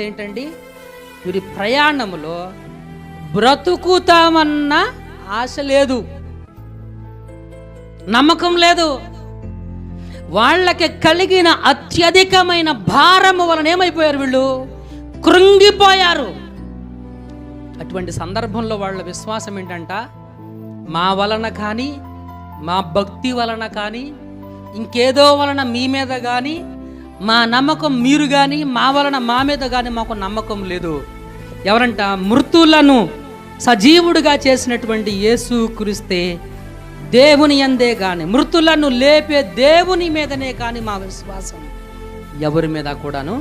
పరిస్థితి ఏంటండి వీరి ప్రయాణంలో బ్రతుకుతామన్న ఆశ లేదు. నమ్మకం లేదు. వాళ్ళకి కలిగిన అత్యధికమైన భారము వలన ఏమైపోయారు వీళ్ళు? కృంగిపోయారు. అటువంటి సందర్భంలో వాళ్ళ విశ్వాసం ఏంటంట? మా వలన కానీ మా భక్తి వలన కానీ ఇంకేదో వలన మీ మీద కానీ మా నమ్మకం మీరు కానీ మా వలన మా మీద కానీ మాకు నమ్మకం లేదు. ఎవరంట? మృతులను సజీవుడిగా చేసినటువంటి యేసు కురిస్తే దేవుని అందే కానీ మృతులను లేపే దేవుని మీదనే కానీ మా విశ్వాసం ఎవరి మీద కూడాను?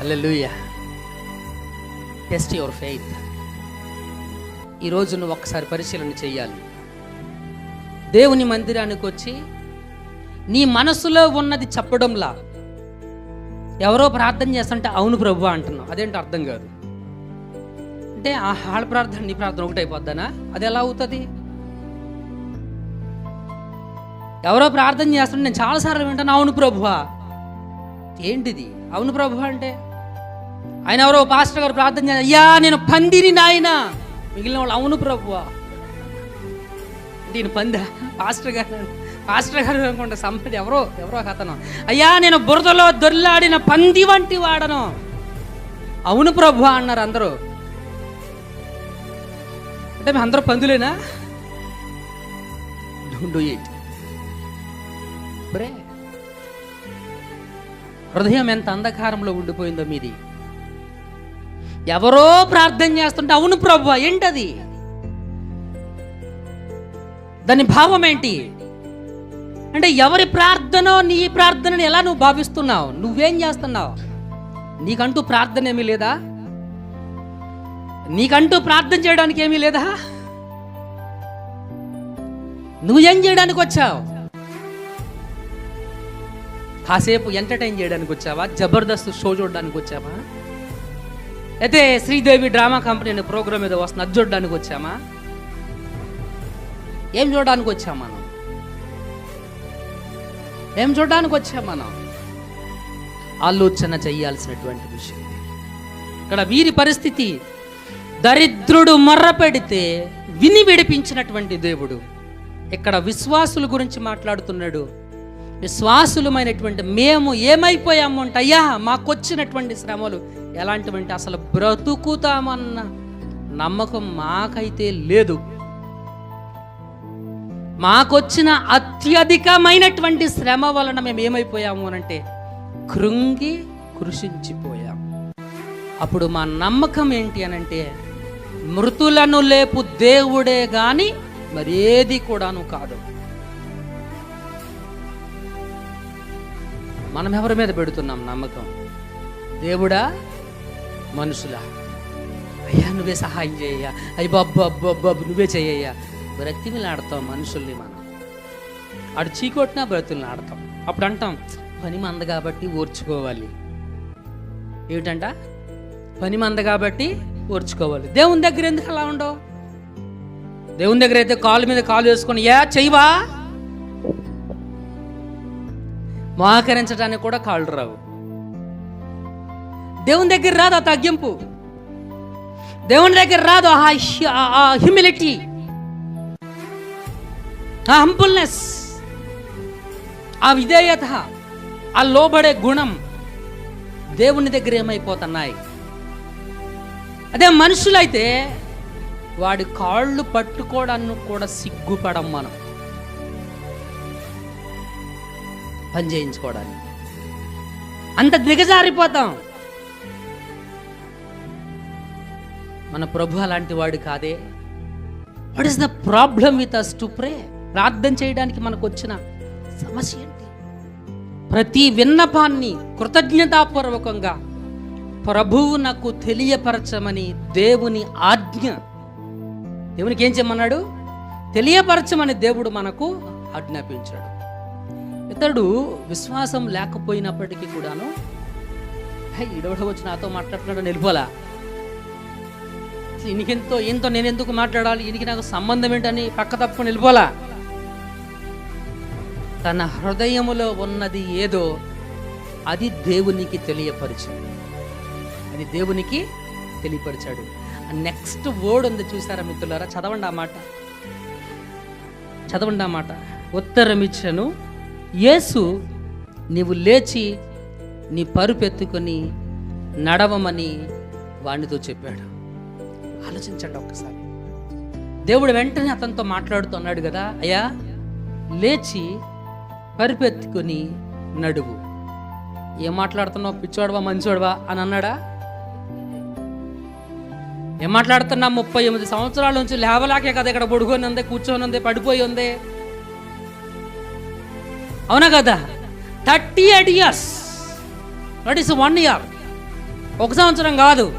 హల్లెలూయా. టెస్ట్ యువర్ ఫెయిత్ ఈరోజు నువ్వు ఒక్కసారి పరిశీలన చేయాలి. దేవుని మందిరానికి వచ్చి నీ మనసులో ఉన్నది చెప్పడంలా. ఎవరో ప్రార్థన చేస్తుంటే అవును ప్రభు అంటున్నావు. అదేంటి అర్థం కాదు. అంటే ఆ హాళ ప్రార్థన నీ ప్రార్థన ఒకటి అయిపోద్దానా? అది ఎలా అవుతుంది? ఎవరో ప్రార్థన చేస్తుంటే నేను చాలాసార్లు వింటాను అవును ప్రభువా ఏంటిది? అవును ప్రభు అంటే? ఆయన ఎవరో పాస్టర్ గారు ప్రార్థన చేయాలి. అయ్యా నేను పందిని నాయన. మిగిలిన వాళ్ళు అవును ప్రభువా నేను పందా పాస్టర్ గారు పాస్టర్ గారు అనుకుంటా సంపద ఎవరో ఎవరో కథనం అయ్యా నేను బురదలో దొర్లాడిన పంది వంటి వాడను. అవును ప్రభు అన్నారు అందరూ. అంటే మేము అందరూ పందులేనా? డోంట్ డూ ఇట్ హృదయం ఎంత అంధకారంలో ఉండిపోయిందో మీది. ఎవరో ప్రార్థన చేస్తుంటే అవును ప్రభు ఏంటది? దాని భావం ఏంటి? అంటే ఎవరి ప్రార్థనో నీ ప్రార్థనని ఎలా నువ్వు భావిస్తున్నావు? నువ్వేం చేస్తున్నావు? నీకంటూ ప్రార్థన ఏమీ లేదా? నీకంటూ ప్రార్థన చేయడానికి ఏమీ లేదా? నువ్వేం చేయడానికి వచ్చావు? కాసేపు ఎంటర్టైన్ చేయడానికి వచ్చావా? జబర్దస్త్ షో చూడడానికి వచ్చావా? అయితే శ్రీదేవి డ్రామా కంపెనీ అనే ప్రోగ్రామ్ ఏదో వస్తుంది అది చూడడానికి వచ్చామా? ఏం చూడడానికి వచ్చామా ఏం చూడడానికి వచ్చాం మనం? ఆలోచన చేయాల్సినటువంటి విషయం. ఇక్కడ వీరి పరిస్థితి దరిద్రుడు మర్ర పెడితే విని విడిపించినటువంటి దేవుడు. ఇక్కడ విశ్వాసుల గురించి మాట్లాడుతున్నాడు. విశ్వాసులమైనటువంటి మేము ఏమైపోయాము అంటే అయ్యా మాకొచ్చినటువంటి శ్రమలు ఎలాంటివంటే అసలు బ్రతుకుతామన్న నమ్మకం మాకైతే లేదు. మాకొచ్చిన అత్యధికమైనటువంటి శ్రమ వలన మేము ఏమైపోయాము అనంటే కృంగి కృషించిపోయాం. అప్పుడు మా నమ్మకం ఏంటి అనంటే మృతులను లేపు దేవుడే గాని మరేది కూడాను కాదు. మనం ఎవరి మీద పెడుతున్నాం నమ్మకం? దేవుడా? మనుషులా? అయ్యా నువ్వే సహాయం చేయ అయ్యి అబ్బు అబ్బు అబ్బు నువ్వే చేయ బ్రతిమిలాడతాం మనుషుల్ని మనం. అటు చీకొట్టినా బ్రతుల్ని ఆడతాం అప్పుడు అంటాం పని మంద కాబట్టి ఓర్చుకోవాలి. ఏమిటంట? పని మంద కాబట్టి ఓర్చుకోవాలి. దేవుని దగ్గర ఎందుకు అలా ఉండవు? దేవుని దగ్గర అయితే కాలు మీద కాలు వేసుకొని యా చెయ్యవా? మోహకరించడానికి కూడా కాళ్ళు రావు. దేవుని దగ్గర రాదు ఆ తగ్గింపు. దేవుని దగ్గర రాదు ఆ హ్యూమిలిటీ ఆ హంపుల్నెస్ ఆ విధేయత ఆ లోబడే గుణం దేవుని దగ్గర ఏమైపోతున్నాయి? అదే మనుషులైతే వాడి కాళ్ళు పట్టుకోవడానికి కూడా సిగ్గుపడం మనం. పని చేయించుకోవడానికి. అంత దిగజారిపోతాం. మన ప్రభు అలాంటి వాడు కాదే. What is the problem with us to pray ప్రార్థన చేయడానికి మనకు వచ్చిన సమస్య ఏంటి? ప్రతి విన్నపాన్ని కృతజ్ఞతాపూర్వకంగా ప్రభువు నాకు తెలియపరచమని దేవుని ఆజ్ఞ. దేవునికి ఏం చేయమన్నాడు తెలియపరచమని దేవుడు మనకు ఆజ్ఞాపించాడు. ఇతడు విశ్వాసం లేకపోయినప్పటికీ కూడాను "హే, వచ్చి నాతో మాట్లాడుతున్నాడు నిలిపోలా అసలు ఈయనకెంతో ఈయనతో నేను ఎందుకు మాట్లాడాలి? ఈయనకి నాకు సంబంధం ఏంటని పక్క తప్పు నిలిపోలా తన హృదయములో ఉన్నది ఏదో అది దేవునికి తెలియపరిచాడు అది దేవునికి తెలియపరిచాడు. నెక్స్ట్ వర్డ్ ఉంది చూసారా మిత్రులారా? చదవండి ఆ మాట. చదవండి ఆ మాట. ఉత్తరమిచ్చను యేసు నీవు లేచి నీ పరుపెత్తుకొని నడవమని వానితో చెప్పాడు. ఆలోచించండి ఒక్కసారి. దేవుడు వెంటనే అతనితో మాట్లాడుతున్నాడు కదా అయ్యా లేచి పరిపెత్తుకుని నడువు. ఏం మాట్లాడుతున్నావు? పిచ్చోడవా? మంచోడవా? అని అన్నాడా. ఏం మాట్లాడుతున్నా? ముప్పై ఎనిమిది సంవత్సరాల నుంచి లేవలాకే కదా ఇక్కడ పడుకొని ఉంది కూర్చొని ఉంది పడిపోయి ఉంది. అవునా కదా? Thirty eight years. That is one year ఒక సంవత్సరం కాదు.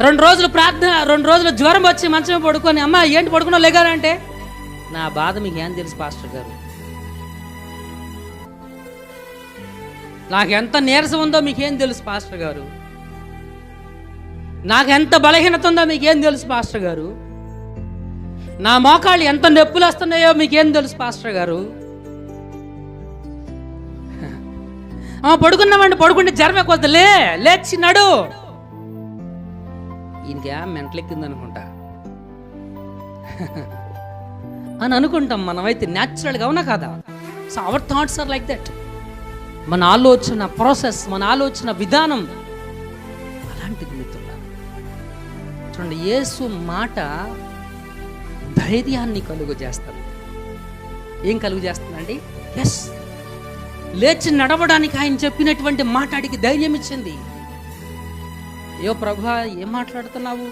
రెండు రోజులు ప్రార్థన రెండు రోజులు జ్వరం వచ్చి మంచమే పడుకొని అమ్మ ఏంటి పడుకున్నావు? లేగానంటే నా బాధ మీకు ఏం తెలుసు పాస్టర్ గారు. నాకెంత నీరసం ఉందో మీకేం తెలుసు పాస్టర్ గారు? నాకెంత బలహీనత ఉందో మీకేం తెలుసు పాస్టర్ గారు? నా మోకాళ్ళు ఎంత నొప్పులు వస్తున్నాయో మీకేం తెలుసు పాస్టర్ గారు? ఆ, పడుకున్నామండి పడుకుంటే జ్వరం ఎక్కువ లే లేచి నడు. ఈయనకి మెంటలెక్కింది అనుకుంటా అని అనుకుంటాం మనమైతే న్యాచురల్గా అవునా కదా. So our thoughts are like that మన ఆలోచన ప్రాసెస్ మన ఆలోచన విధానం అలాంటిది మిత్రుల చూడండి యేసు మాట ధైర్యాన్ని కలుగు చేస్తుంది ఏం కలుగు చేస్తుందండి ఎస్ లేచి నడవడానికి ఆయన చెప్పినటువంటి మాటాడికి ధైర్యం ఇచ్చింది. అయ్యో ప్రభా ఏం మాట్లాడుతున్నావు?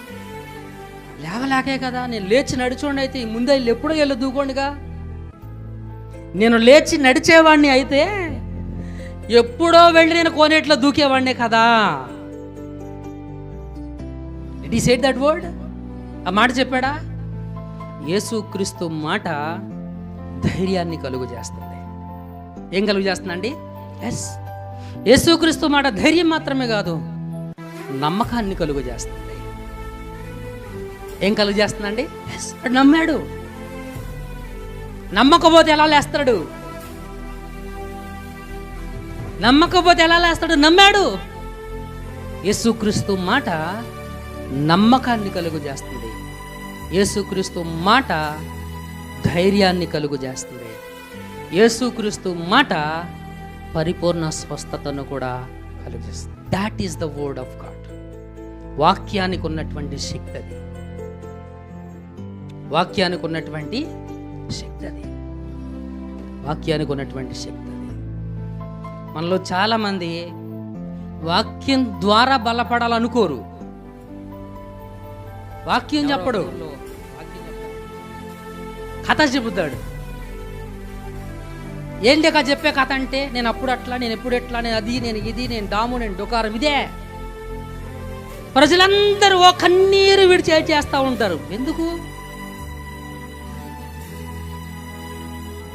లేవలేకే కదా నేను లేచి నడుచోండి అయితే ముందే ఎప్పుడో వెళ్ళి దూకోండిగా. నేను లేచి నడిచేవాడిని అయితే ఎప్పుడో వెళ్ళి నేను కోనేట్లో దూకేవాడినే కదా. ఇట్ ఈ దట్ వర్డ్ ఆ మాట చెప్పాడా? యేసుక్రీస్తు మాట ధైర్యాన్ని కలుగు చేస్తుంది. ఏం కలుగు చేస్తుందండి? ఎస్ యేసుక్రీస్తు మాట ధైర్యం మాత్రమే కాదు నమ్మకాన్ని కలుగు చేస్తుంది. ఏం కలుగు చేస్తుందండి? ఎస్ నమ్మాడు. నమ్మకపోతే ఎలా లేస్తాడు? నమ్మకపోతే ఎలా లేస్తాడు? నమ్మాడు. యేసుక్రీస్తు మాట నమ్మకాన్ని కలుగు చేస్తుంది యేసుక్రీస్తు మాట ధైర్యాన్ని కలుగు చేస్తుంది యేసుక్రీస్తు మాట పరిపూర్ణ స్వస్థతను కూడా కలిగిస్తుంది that is the word of God వాక్యానికి ఉన్నటువంటి శక్తి అది. వాక్యానికి ఉన్నటువంటి శక్తి అది. వాక్యానికి ఉన్నటువంటి శక్తి. మనలో చాలామంది వాక్యం ద్వారా బలపడాలనుకోరు. వాక్యం చెప్పడు. కథ చెబుతాడు. ఏంటి కథ చెప్పే కథ అంటే నేను అప్పుడు అట్లా నేను ఎప్పుడు ఎట్లా నేను అది నేను ఇది నేను డాము నేను డొకారం ఇదే. ప్రజలందరూ ఓ కన్నీరు విడిచి చేస్తూ ఉంటారు? ఎందుకు?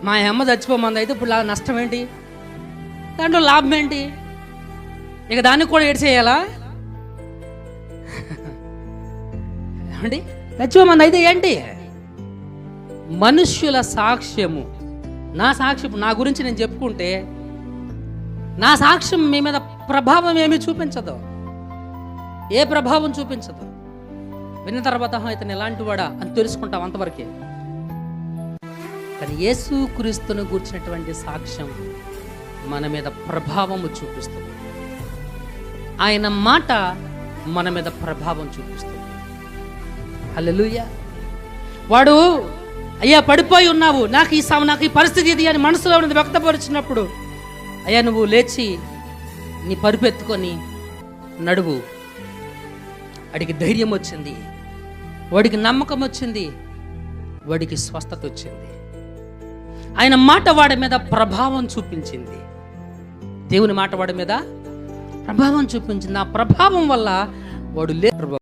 మా అమ్మ చచ్చిపోమంది అయితే ఇప్పుడు నష్టం ఏంటి? దాంట్లో లాభం ఏంటి? ఇక దానికి కూడా ఏడ్చేయాలా? ఏమండి? చచ్చిపోమంది అయితే ఏంటి? మనుష్యుల సాక్ష్యము. నా సాక్ష్యం నా గురించి నేను చెప్పుకుంటే నా సాక్ష్యం మీ మీద ప్రభావం ఏమీ చూపించదు. ఏ ప్రభావం చూపించదు. విన్న తర్వాత ఇతను ఎలాంటి వాడా అని తెలుసుకుంటాం అంతవరకే. కానీ యేసు క్రీస్తును గుర్చినటువంటి సాక్ష్యం మన మీద ప్రభావము చూపిస్తుంది. ఆయన మాట మన మీద ప్రభావం చూపిస్తుంది. అల్లెలుయ్య వాడు అయ్యా పడిపోయి ఉన్నావు. నాకు ఈ సమ నాకు ఈ పరిస్థితి ఇది అని మనసులో ఉన్నది వ్యక్తపరిచినప్పుడు అయ్యా నువ్వు లేచి నీ పరుపెత్తుకొని నడువు. వాడికి ధైర్యం వచ్చింది. వాడికి నమ్మకం వచ్చింది. వాడికి స్వస్థత వచ్చింది. ఆయన మాట వాడి మీద ప్రభావం చూపించింది. దేవుని మాట వాడి మీద ప్రభావం చూపించింది. ఆ ప్రభావం వల్ల వాడు లే